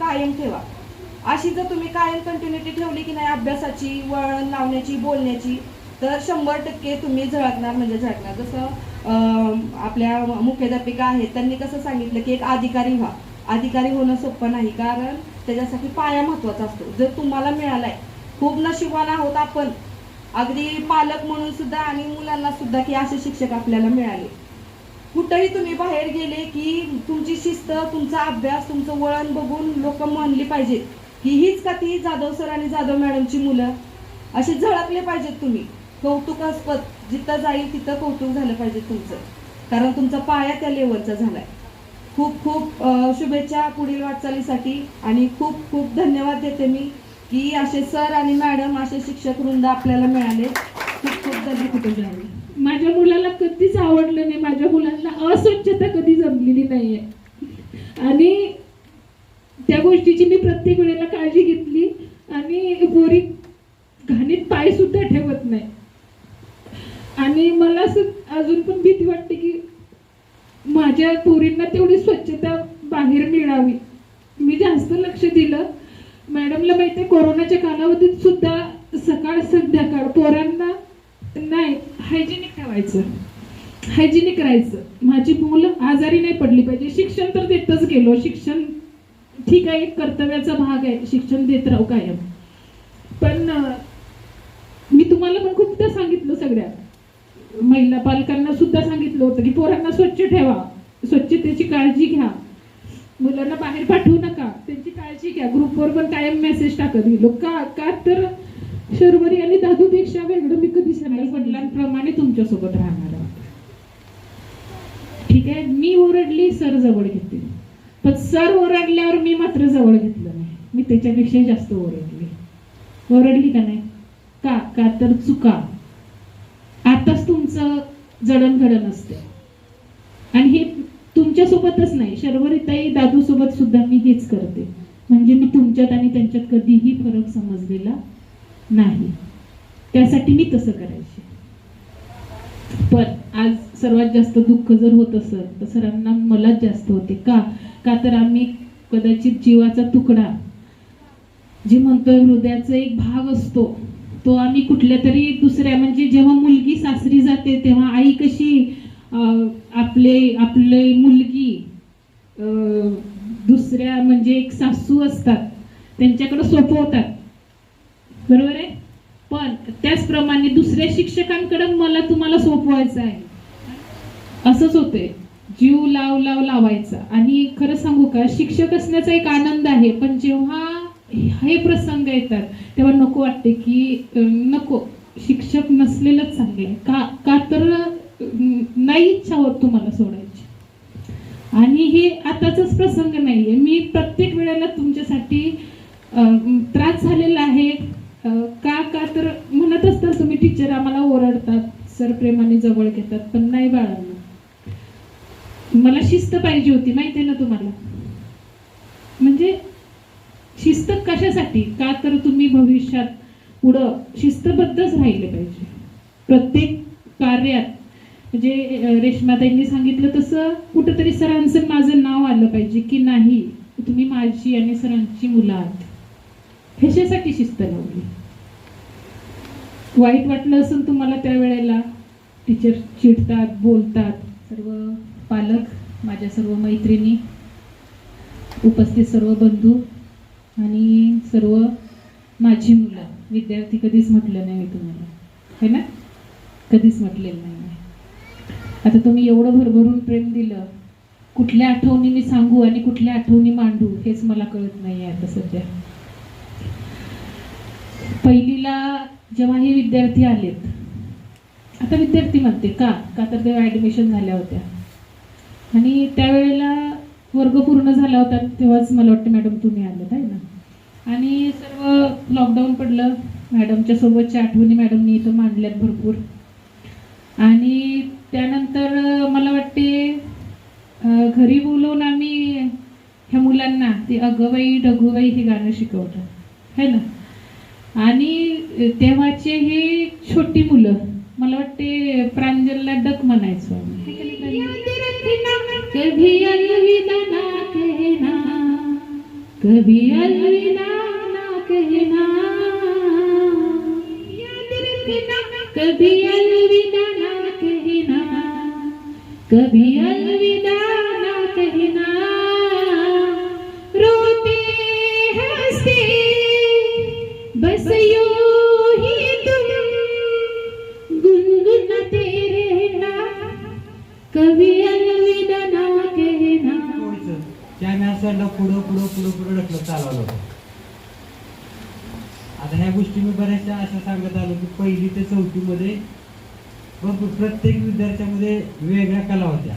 कायम ठेवा. अशी जर तुम्ही कायम कंटिन्युटी ठेवली की नाही अभ्यासाची वळण लावण्याची बोलण्याची तर शंभर टक्के तुम्ही झळकणार म्हणजे झळकणार. जसं आपल्या मुख्याध्यापिका आहेत त्यांनी कसं सांगितलं की एक अधिकारी व्हा. अधिकारी होणं सोपं नाही कारण त्याच्यासाठी पाया महत्त्वाचा असतो. जर तुम्हाला मिळालाय खूप नशिबान आहोत आपण. अगदी पालक म्हणून सुद्धा आणि मुलांना सुद्धा की असे शिक्षक आपल्याला मिळाले. कुठंही तुम्ही बाहेर गेले की तुमची शिस्त तुमचा अभ्यास तुमचं वळण बघून लोक म्हणली पाहिजेत. की हीच का ती जाधव सर आणि जाधव मॅडमची मुलं? असे झळकले पाहिजेत तुम्ही. कौतुकास्पद जिथं जाईल तिथं कौतुक झालं पाहिजे तुमचं. कारण तुमचा पाया त्या लेवलचा झालाय. खूप खूप शुभेच्छा पुढील वाटचालीसाठी आणि खूप खूप धन्यवाद देते मी की असे सर आणि मॅडम असे शिक्षक वृंद आपल्याला मिळाले. खूप खूप धन्यवाद. माझ्या मुलाला कधीच आवडलं नाही. माझ्या मुलांना अस्वच्छता कधी जमलेली नाहीये. आणि त्या गोष्टीची मी प्रत्येक वेळेला काळजी घेतली. आणि पोरी घाणीत पाय सुद्धा ठेवत नाही. आणि मला असं अजून पण भीती वाटते की माझ्या पोरींना तेवढी स्वच्छता बाहेर मिळावी. मी जास्त लक्ष दिलं. मॅडमला माहिती आहे कोरोनाच्या कालावधीत सुद्धा सकाळ संध्याकाळ पोरांना नाही हायजेनिक ठेवायचं. हायजेनिक राहायचं. माझी मुलं आजारी नाही पडली पाहिजे. शिक्षण तर देतच गेलो. शिक्षण ठीक आहे कर्तव्याचा भाग आहे. शिक्षण देत राहू कायम. पण मी तुम्हाला पण खूपदा सांगितलं सगळ्या. महिला पालकांना सुद्धा सांगितलं होतं की पोरांना स्वच्छ ठेवा स्वच्छतेची काळजी घ्या. मुलांना बाहेर पाठवू नका त्यांची काळजी घ्या. ग्रुपवर पण कायम मेसेज टाकत गेलो. का का तर शर्वरी आणि दादूपेक्षा वेगळं मी कधी आई वडिलांप्रमाणे तुमच्यासोबत राहणार. ठीक आहे मी ओरडली सर जवळ घेतली. पण सर ओरडल्यावर मी मात्र जवळ घेतलं नाही. मी त्याच्यापेक्षा जास्त ओरडली. ओरडली का नाही? का का तर चुका. आताच तुमचं जडणघडण असते आणि हे तुमच्यासोबतच नाही शर्वरीताई दादू सोबत सुद्धा मी हेच करते. म्हणजे मी तुमच्यात आणि त्यांच्यात कधीही फरक समजलेला नाही. त्यासाठी मी तसं करायचे. पण आज सर्वात जास्त दुःख जर होत असेल तर सरांना मलाच जास्त होते. का? का तर आम्ही कदाचित जीवाचा तुकडा जे म्हणतोय हृदयाचा एक भाग असतो तो आम्ही कुठल्या तरी दुसऱ्या म्हणजे जेव्हा मुलगी सासरी जाते तेव्हा आई कशी आपले आपले मुलगी दुसऱ्या म्हणजे एक सासू असतात त्यांच्याकडं सोपवतात. बरोबर आहे? पण त्याचप्रमाणे दुसऱ्या शिक्षकांकडे मला तुम्हाला सोपवायचं आहे. असंच होते जीव लाव लाव लावायचा. आणि खरं सांगू का शिक्षक असण्याचा एक आनंद आहे पण जेव्हा हे प्रसंग येतात. तेव्हा नको वाटते की नको. शिक्षक नसलेलंच चांगलं आहे. का का तर नाही इच्छा होत तुम्हाला सोडायची. आणि हे आताचाच प्रसंग नाहीये. मी प्रत्येक वेळेला तुमच्यासाठी त्रास झालेला आहे. का का तर म्हणत असतात तुम्ही टीचर आम्हाला ओरडतात. सर प्रेमाने जवळ घेतात पण नाही बाळांना मला शिस्त पाहिजे होती. माहिती आहे ना तुम्हाला म्हणजे शिस्त कशासाठी? का तर तुम्ही भविष्यात पुढं शिस्तबद्धच राहिले पाहिजे. प्रत्येक कार्यात म्हणजे अं, रेश्माताईंनी सांगितलं तसं कुठंतरी सरांचं माझं नाव आलं पाहिजे की नाही तुम्ही माझी आणि सरांची मुलं आहात ह्याच्यासाठी शिस्त लावली. वाईट वाटलं असेल तुम्हाला त्यावेळेला टीचर चिडतात बोलतात. सर्व पालक माझ्या सर्व मैत्रिणी उपस्थित सर्व बंधू आणि सर्व माझी मुलं. विद्यार्थी कधीच म्हटलं नाही मी तुम्हाला. है ना? कधीच म्हटलेलं नाही आता तुम्ही एवढं भरभरून प्रेम दिलं. कुठल्या आठवणी मी सांगू आणि कुठल्या आठवणी मांडू हेच मला कळत नाही आता सध्या. पहिलीला जेव्हा हे विद्यार्थी आलेत आता विद्यार्थी म्हणते का? का तर तेव्हा ॲडमिशन झाल्या होत्या. आणि त्यावेळेला वर्ग पूर्ण झाला होता तेव्हाच मला वाटतं मॅडम तुम्ही आलेत आहे ना? आणि सर्व लॉकडाऊन पडलं. मॅडमच्या सोबतच्या आठवणी मॅडमनी इथं मांडल्यात भरपूर. आणि त्यानंतर मला वाटते घरी बोलवून आम्ही ह्या मुलांना ते अगवाई डगुबाई हे गाणं शिकवतात है ना? आणि तेव्हाचे हे छोटी मुलं मला वाटते प्रांजलला डक म्हणायचो कभी अलविदा ना कहना, कभी अलविदा ना कहना। कभी अलविदा ना कहना, कभी अलविदा ना कहना। रोते हँसते, बस यूँ त्यांना पुढं पुढं पुढं पुढं ढकलत चालवलं होतं. आता ह्या गोष्टी मी बऱ्याचशा अशा सांगत आलो की पहिली ते चौथीमध्ये मग प्रत्येक विद्यार्थ्यामध्ये वेगळ्या कला होत्या.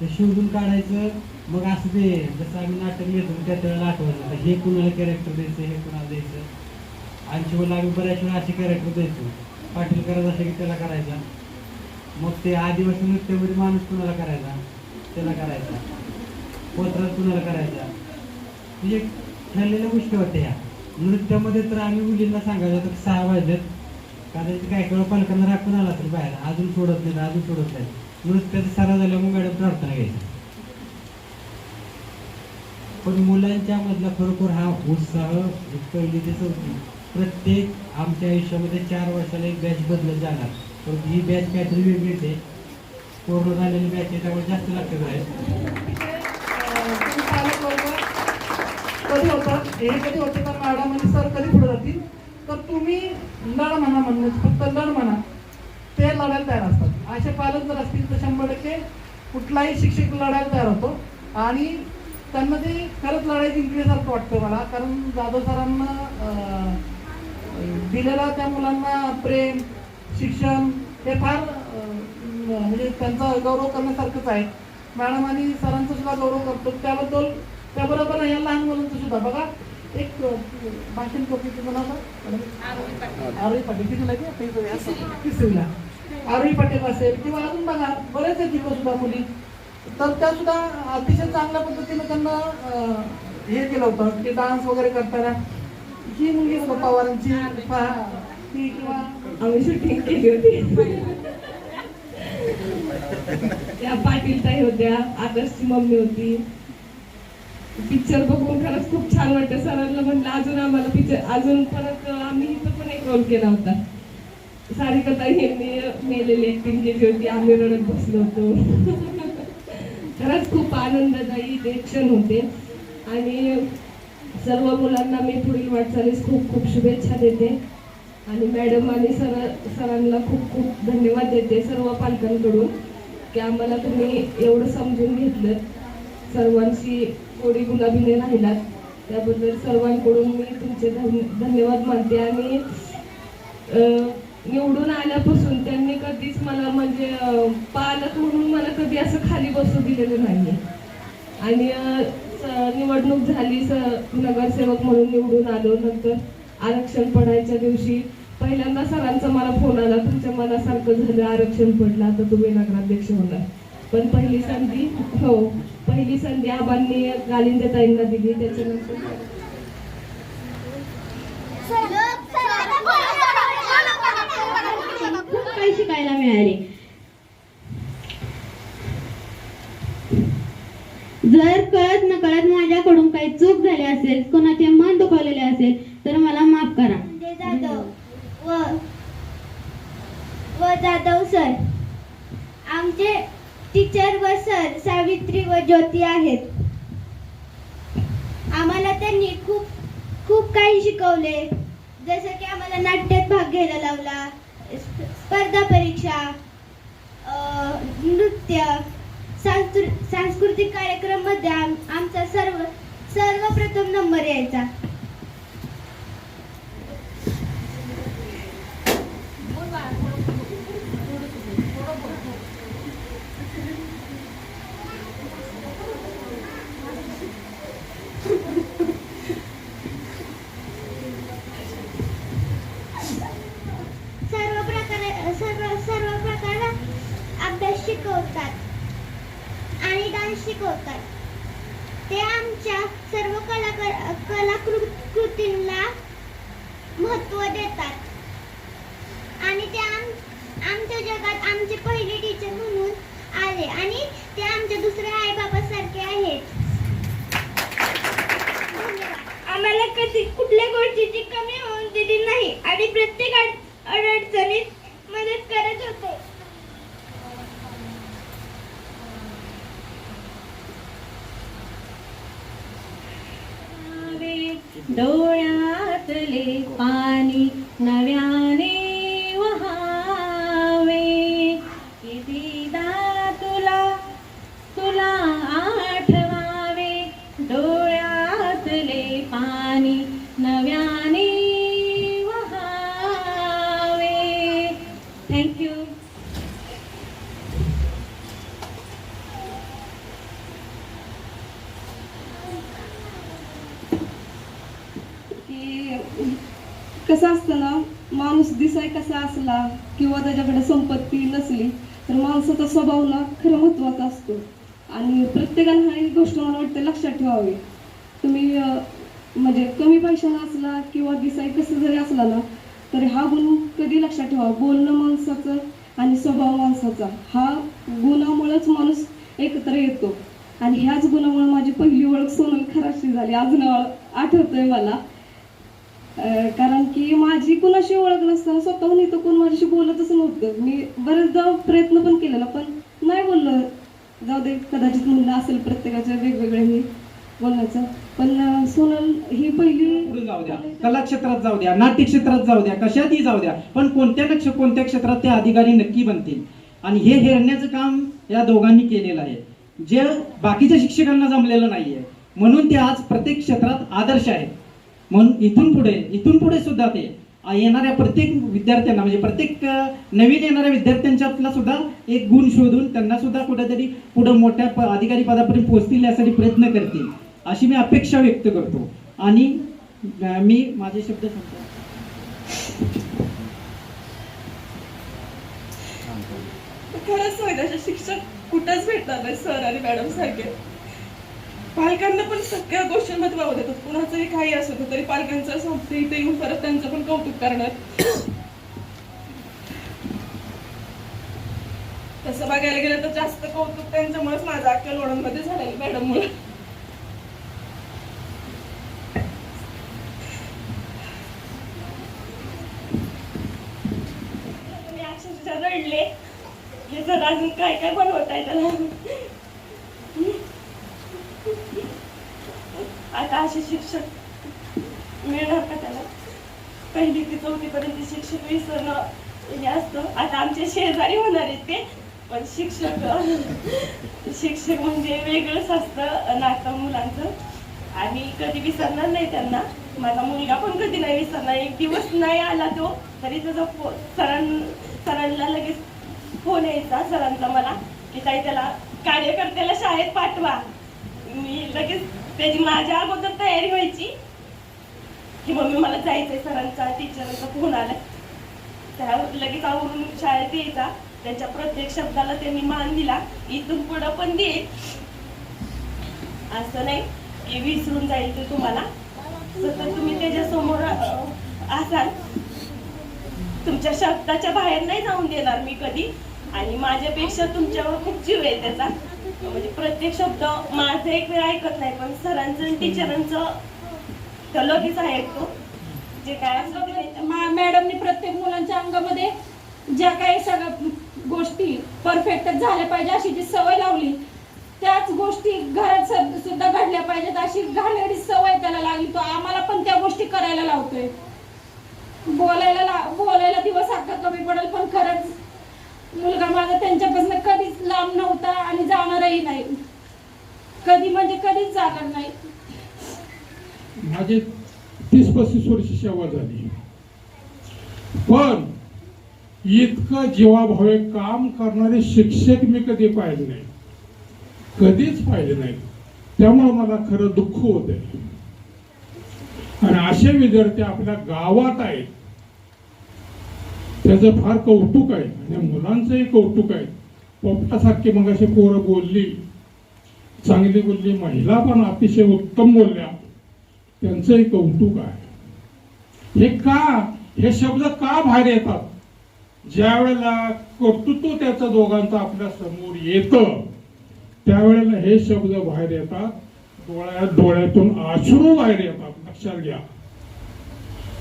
ते शोधून काढायचं मग असं ते जसं आम्ही नाटक घेतो त्या त्याला आठवायचं हे कुणाला कॅरेक्टर द्यायचं हे कुणाला द्यायचं? आणि शिवाय आम्ही बऱ्याच वेळा असे कॅरेक्टर द्यायचो. पाटील करत असे की त्याला करायचा. मग ते आदिवासी नृत्यामध्ये माणूस कुणाला करायचा? त्याला करायचा. पोत्रात कुणाला करायचा? म्हणजे ठरलेल्या गोष्टी होत्या ह्या नृत्यामध्ये तर आम्ही मुलींना सांगायचं तर सहा वाजलेत. कारण काय केव्हा पालकांना राखून आला तर बाहेर. अजून सोडत नाही अजून सोडत नाही नृत्याचा सारा झाल्या मग मॅडम प्रार्थना घ्यायची पण मुलांच्या मधला खरोखर हा उत्साह पहिली ते चौथी प्रत्येक आमच्या आयुष्यामध्ये चार वर्षाला एक बॅच बदलत जाणार. पण ही बॅच काहीतरी वेगळीच आहे. कोरोना झालेली बॅच आहे त्यामुळे जास्त लक्षात राहील. कधी होतात हे कधी होते? तर मॅडम आणि सर कधी पुढे जातील? तर तुम्ही लढ म्हणा म्हणणं फक्त लढ म्हणा. ते लढायला तयार असतात. असे पालक जर असतील तर शंभर टक्के कुठलाही शिक्षक लढायला तयार होतो. आणि त्यांना ते खरंच लढाई जिंकल्यासारखं वाटतं मला. कारण जाधव सरांना दिलेला त्या मुलांना प्रेम शिक्षण हे फार म्हणजे त्यांचा गौरव करण्यासारखंच आहे. मॅडम आणि सरांचा सुद्धा गौरव करतो. त्याबद्दल त्याबरोबर या लहान मुलांचं सुद्धा बघा एक भाषण कॉपी तुम्हाला आरोही पाटील. कितीला तिसरीला आरोही पाटील असेल किंवा अजून बघा बरेच आहेत सुद्धा मुली. तर त्या सुद्धा अतिशय चांगल्या पद्धतीने त्यांना हे केलं होतं की डान्स वगैरे करताना. ही मुलगी पवारांची ती किंवा आम्ही शूटिंग केली होती. त्या पाटील ताई होत्या आदर्शची मम्मी होती. पिक्चर बघून खरंच खूप छान वाटतं सरांना म्हटलं अजून आम्हाला पिक्चर अजून परत आम्ही इथं पण एक रोल केला होता. सारिका ताई यांनी मेलेली एक्टिंग केली होती आम्ही रडत बसलो होतो. खरंच खूप आनंददायी ते क्षण होते. आणि सर्व मुलांना मी पुढील वाटचालीस खूप खूप शुभेच्छा देते. आणि मॅडम आणि सर सरांना खूप खूप धन्यवाद देते सर्व पालकांकडून की आम्हाला तुम्ही एवढं समजून घेतलं. सर्वांशी कोणी गुलाबीने राहिलात. त्याबद्दल सर्वांकडून मी तुमचे धन धन्यवाद मानते. आणि निवडून आल्यापासून त्यांनी कधीच मला म्हणजे पालक म्हणून मला कधी असं खाली बसू दिलेलं नाही आणि स- निवडणूक झाली स नगरसेवक म्हणून निवडून आलो. नंतर आरक्षण पडायच्या दिवशी पहिल्यांदा सरांचा मला फोन आला. तुमच्या मनासारखं झालं आरक्षण पडलं आता तुम्ही नगराध्यक्ष होणार. पण पहिली संधी हो. पहिली संधी आबांनी गालिंदे ताईंना दिली त्याच्यानंतर खूप काही शिकायला मिळाले. जर कळत न कळत माझ्याकडून काही चूक झाली असेल कोणाचे मन दुखावलेले असेल तर मला माफ करा संजय जाधव व व जाधव सर आमचे टीचर व सर सावित्री व ज्योती आहेत. आम्हाला त्यांनी खूप खूप काही शिकवले. जसं की आम्हाला नाट्यात भाग घ्यायला लावला स्प- स्पर्धा परीक्षा नृत्य सांस्कृतिक कार्यक्रममध्ये आमचा सर्व सर्वप्रथम नंबर यायचा सर्व प्रकारे सर्व सर्व प्रकार अभ्यास शिकवतात आणि डान्स शिकवतात ते आमच्या सर्व कलाकार कलाकृतींना महत्त्व देतात आणि ते आम आमच्या जगात आमचे पहिले टीचर म्हणून आले आणि ते आमच्या दुसऱ्या आई बाबासारखे आहेत. आम्हाला कधी कुठल्या गोष्टीची कमी होऊन दिली नाही आणि प्रत्येक अडचणीत मदत करत होतो डोळ्यातले पाणी नव्याने वहावे कितीदा तुला तुला आठवावे डोळ्यातले पाणी नव्याने वहावे थँक्यू की कसं असतं ना माणूस दिसाय कसा असला किंवा त्याच्याकडे संपत्ती नसली तर माणसाचा स्वभाव ना खरं महत्त्वाचा असतो आणि प्रत्येकानं ही गोष्ट मला वाटते लक्षात ठेवावी तुम्ही अं, म्हणजे कमी पैशाला असला किंवा दिसाय झाला तर हा गुण कधी लक्षात ठेवा? बोलणं माणसाचं आणि स्वभाव माणसाचा. हा गुणामुळेच माणूस एकत्र येतो. आणि ह्याच गुणामुळे माझी पहिली ओळख सोनल खराशी झाली. अजून ओळख आठवतंय मला. कारण की माझी कुणाशी ओळख नसताना स्वतःहून इथं कोण माझ्याशी बोलतच नव्हतं. मी बरेचदा प्रयत्न पण केलेला पण नाही बोललं. जाऊ दे कदाचित म्हणलं असेल प्रत्येकाच्या वेगवेगळ्या मी बोलण्याचं. पण सोनल ही पहिली जाऊ द्या. कला क्षेत्रात जाऊ द्या. नाट्य क्षेत्रात जाऊ द्या. कशातही जाऊ द्या. पण कोणत्या नक्ष कोणत्या क्षेत्रात ते अधिकारी नक्की बनतील? आणि हे हेरण्याचं काम या दोघांनी केलेलं आहे. जे बाकीच्या शिक्षकांना जमलेलं नाहीये. म्हणून ते आज प्रत्येक क्षेत्रात आदर्श आहेत. म्हणून इथून पुढे इथून पुढे सुद्धा ते येणाऱ्या प्रत्येक विद्यार्थ्यांना म्हणजे प्रत्येक नवीन येणाऱ्या विद्यार्थ्यांच्यातला सुद्धा एक गुण शोधून त्यांना सुद्धा कुठेतरी पुढे मोठ्या अधिकारी पदापर्यंत पोहोचतील यासाठी प्रयत्न करतील. अशी मी अपेक्षा व्यक्त करतो. आणि मी माझे शब्द संपतो खरंच माहिती शिक्षक कुठंच भेटणार नाही सर आणि मॅडम सारखे. पालकांना पण सगळ्या गोष्टींमध्ये वाव देतात. कुणाचंही काही असत तरी पालकांचं संपते इथे येऊन परत त्यांचं पण कौतुक करणार. तसं बघायला गेलं तर जास्त कौतुक त्यांच्यामुळेच माझा अख्ख्या लोणांमध्ये झालेलं मॅडममुळे. मी अक्षरशः रडले हे जर अजून काय काय बनवत आहे त्याला आता असे शिक्षक मिळणार का त्याला? पहिली ते चौथी पर्यंत शिक्षक विसरणं हे असतं. आता आमचे शेजारी होणार आहेत ते. पण शिक्षक शिक्षक म्हणजे वेगळंच असतं नातं मुलांचं. आणि कधी विसरणार नाही त्यांना. माझा मुलगा पण कधी नाही विसरणार. एक दिवस नाही आला तो तरी त्याचा सरां सरांना लगेच हो फोन यायचा सरांचा मला की ताई त्याला कार्यकर्त्याला शाळेत पाठवा. मी लगेच त्याची माझ्या अगोदर तयारी व्हायची. की मम्मी मला जायचंय सरांचा टीचरांचा फोन आला त्या लगेच आवरून शाळेत यायचा. त्यांच्या प्रत्येक शब्दाला त्यांनी मान दिला. इथून पुढं पण देईल असं नाही की विसरून जाईल ते तुम्हाला. सतत तुम्ही त्याच्यासमोर समोर असाल. तुमच्या शब्दाच्या बाहेर नाही जाऊन देणार मी कधी. आणि माझ्यापेक्षा तुमच्यावर खूप जीव आहे त्याचा. म्हणजे प्रत्येक शब्द माझं एक वेळ ऐकत नाही पण सरांचं आणि टीचरांचं तर लगेच ऐकतो. जे काय असं ते. प्रत्येक मुलांच्या अंगामध्ये ज्या काही सगळ्या गोष्टी परफेक्ट झाल्या पाहिजे अशी जी सवय लावली त्याच गोष्टी घरात सुद्धा घडल्या पाहिजेत अशी घाणेरडी सवय त्याला लागली. तो आम्हाला पण त्या गोष्टी करायला लावतोय. बोलायला ला- बोलायला दिवस अख्खा कमी पडेल पण खरंच मुलगा माझा त्यांच्यापासून कधीच लांब नव्हता आणि जाणारही नाही. कधी म्हणजे कधीच जाणार नाही. माझे तीस पस्तीस वर्ष सेवा झाली. पण इतकं जीवाभावे काम करणारे शिक्षक मी कधी पाहिले नाही. कधीच पाहिले नाही. त्यामुळे मला खरं दुःख होत आहे आणि असे विद्यार्थी आपल्या गावात आहेत त्याचं फार कौतुक आहे. आणि मुलांचंही कौतुक आहे. पोपटासारखी मग अशी पोरं बोलली. चांगली बोलली. महिला पण अतिशय उत्तम बोलल्या. त्यांचंही कौतुक आहे. हे का? हे शब्द का बाहेर येतात? ज्या वेळेला कर्तृत्व त्याचं दोघांचं आपल्यासमोर येतं त्यावेळेला हे शब्द बाहेर येतात. डोळ्या डोळ्यातून आश्रू बाहेर येतात. लक्षात घ्या.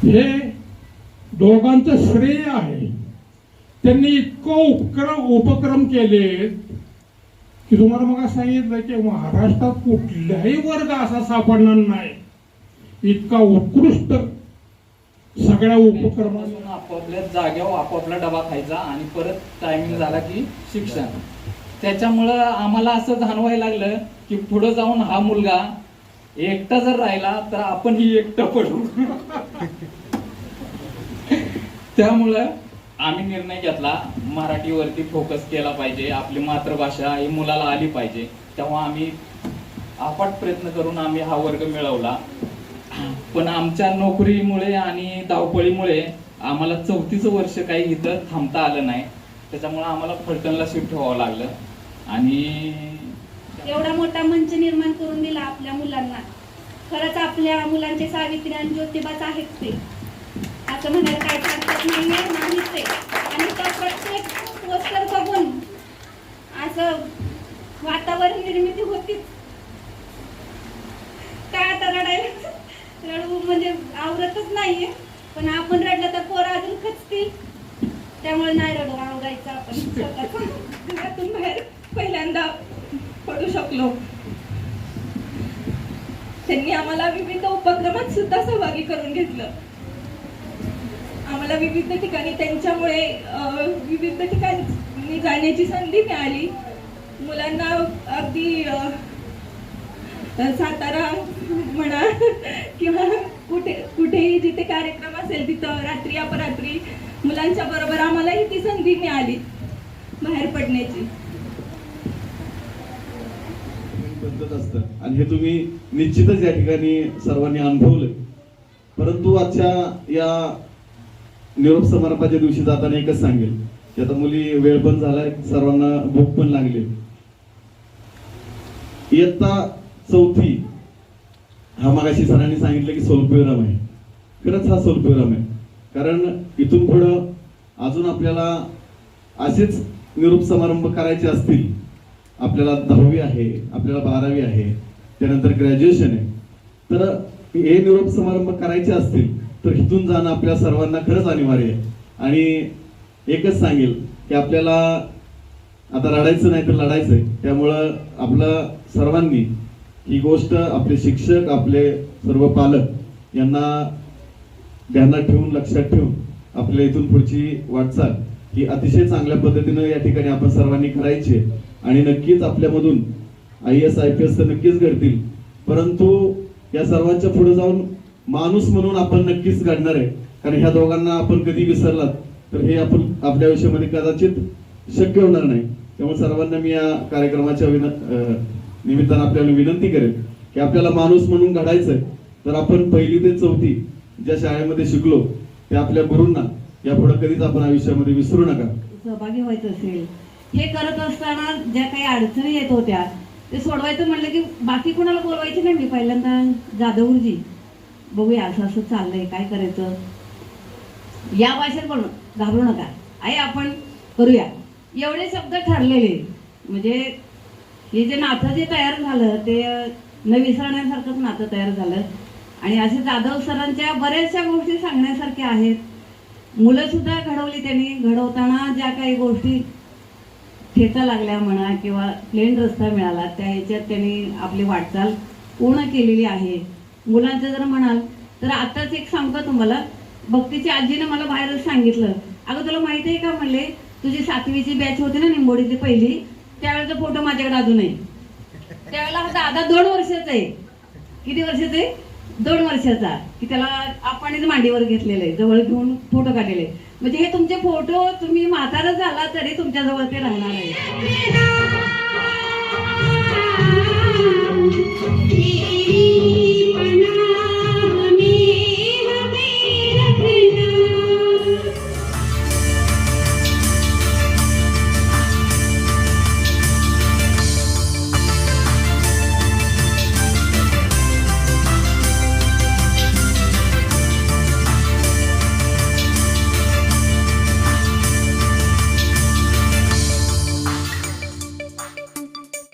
हे दोघांचं श्रेय आहे. त्यांनी इतकं उपक्रम उपक्रम केले की तुम्हाला मग सांगितलं की महाराष्ट्रात कुठल्याही वर्ग असा सापडणार नाही. इतका उत्कृष्ट सगळ्या उपक्रमांना आपापल्या जाग्यावर आपापला डबा खायचा आणि परत टायमिंग झाला की शिक्षण. त्याच्यामुळं आम्हाला असं जाणवायला लागलं की पुढे जाऊन हा मुलगा एकटा जर राहिला तर आपण ही एकटं पडू. त्यामुळं आम्ही निर्णय घेतला मराठीवरती फोकस केला पाहिजे आपली मातृभाषा ही मुलाला आली पाहिजे. तेव्हा आम्ही अफाट प्रयत्न करून आम्ही हा वर्ग मिळवला. पण आमच्या नोकरीमुळे आणि धावपळीमुळे आम्हाला चौथीचं वर्ष काही इथं थांबता आलं नाही. त्याच्यामुळे आम्हाला फलटणला शिफ्ट व्हावं लागलं. आणि एवढा मोठा मंच निर्माण करून दिला आपल्या मुलांना. खरंच आपल्या मुलांचे सावित्री आणि ज्योतिबाच आहेत ते. असं म्हणायला काय हरकत नाहीये नाहीच आहे आणि त्या प्रत्येक पोस्टर बघून असं वातावरण निर्मिती होतीच. काय आता रडायला? रडू म्हणजे आवडतच नाहीये. पण आपण रडलं तर पोरं अजून खचतील. त्यामुळे नाही रडू आवडायचं आपण स्वतःच. घरातून बाहेर पहिल्यांदा पडू शकलो. त्यांनी आम्हाला विविध उपक्रमात सुद्धा सहभागी करून घेतलं. आम्हाला विविध ठिकाणी त्यांच्यामुळे विविध ठिकाणी जाण्याची संधी मिळाली. मुलांना अगदी सातारा म्हणा किंवा कुठे कुठेही जिथे कार्यक्रम असेल तिथं रात्री अपरात्री मुलांच्या बरोबर आम्हालाही ती संधी मिळाली बाहेर पडण्याची. पद्धत असतं. आणि हे तुम्ही निश्चितच या ठिकाणी सर्वांनी अनुभवलं परंतु आजच्या या निरोप समारंभाच्या दिवशी जाताना एकच सांगेल की आता मुली वेळ पण झालाय सर्वांना भूक पण लागली. इयत्ता चौथी हा मागाशी सरांनी सांगितलं की सोलपिवराम आहे. खरंच हा सोलपिवराम आहे. कारण इथून पुढं अजून आपल्याला असेच निरोप समारंभ करायचे असतील आपल्याला दहावी आहे आपल्याला बारावी आहे त्यानंतर ग्रॅज्युएशन आहे. तर हे निरोप समारंभ करायचे असतील तर इथून जाणं आपल्या सर्वांना खरंच अनिवार्य आहे. आणि एकच सांगेल की आपल्याला आता रडायचं नाही तर लढायचं आहे त्यामुळं आपलं सर्वांनी ही गोष्ट आपले शिक्षक आपले सर्व पालक यांना ध्यानात ठेवून लक्षात ठेवून आपल्या इथून पुढची वाटचाल ही अतिशय चांगल्या पद्धतीनं या ठिकाणी आपण सर्वांनी करायची आहे. आणि नक्कीच आपल्यामधून I S I P S तर नक्कीच घडतील. परंतु या सर्वांच्या पुढे जाऊन माणूस म्हणून आपण नक्कीच घडणार आहे. कारण ह्या दोघांना आपण कधी विसरलात तर हे आपण आपल्या आयुष्यामध्ये कदाचित शक्य होणार नाही. त्यामुळे सर्वांना मी या कार्यक्रमाच्या विन निमित्तानं आपल्याला विनंती करेन की आपल्याला माणूस म्हणून घडायचं तर आपण पहिली ते चौथी ज्या शाळेमध्ये शिकलो त्या आपल्या गुरूंना यापुढे कधीच आपण आयुष्यामध्ये विसरू नका. सहभागी व्हायचं असेल. हे करत असताना ज्या काही अडचणी येत होत्या ते सोडवायचं म्हणलं की बाकी कोणाला बोलवायचे नाही मी पहिल्यांदा. जाधवजी. बघूया असं असं चाललंय काय करायचं? या भाषेत पण घाबरू नका. आहे आपण करूया. एवढे शब्द ठरलेले म्हणजे हे जे नातं जे तयार झालं ते न विसरण्यासारखंच नातं तयार झालं. आणि असे जाधव सरांच्या बऱ्याचशा गोष्टी सांगण्यासारख्या आहेत. मुलं सुद्धा घडवली त्यांनी. घडवताना ज्या काही गोष्टी ठेचा लागल्या म्हणा किंवा प्लेन रस्ता मिळाला त्या ह्याच्यात त्यांनी आपली वाटचाल पूर्ण केलेली आहे. मुलांचं जर म्हणाल तर आताच एक सांगतो तुम्हाला. भक्तीची आजीने मला बाहेरच सांगितलं. अगं तुला माहिती आहे का म्हणले तुझी सातवीची बॅच होती ना निंबोडीची पहिली? त्यावेळेचा फोटो माझ्याकडे अजून आहे. त्यावेळेला हा दादा दोन वर्षाचा आहे. किती वर्षाचा आहे? दोन वर्षाचा. की त्याला आपणच मांडीवर घेतलेलं आहे जवळ घेऊन फोटो काढलेले म्हणजे हे तुमचे फोटो तुम्ही म्हातारा झाला तरी तुमच्या जवळ ते राहणार आहे.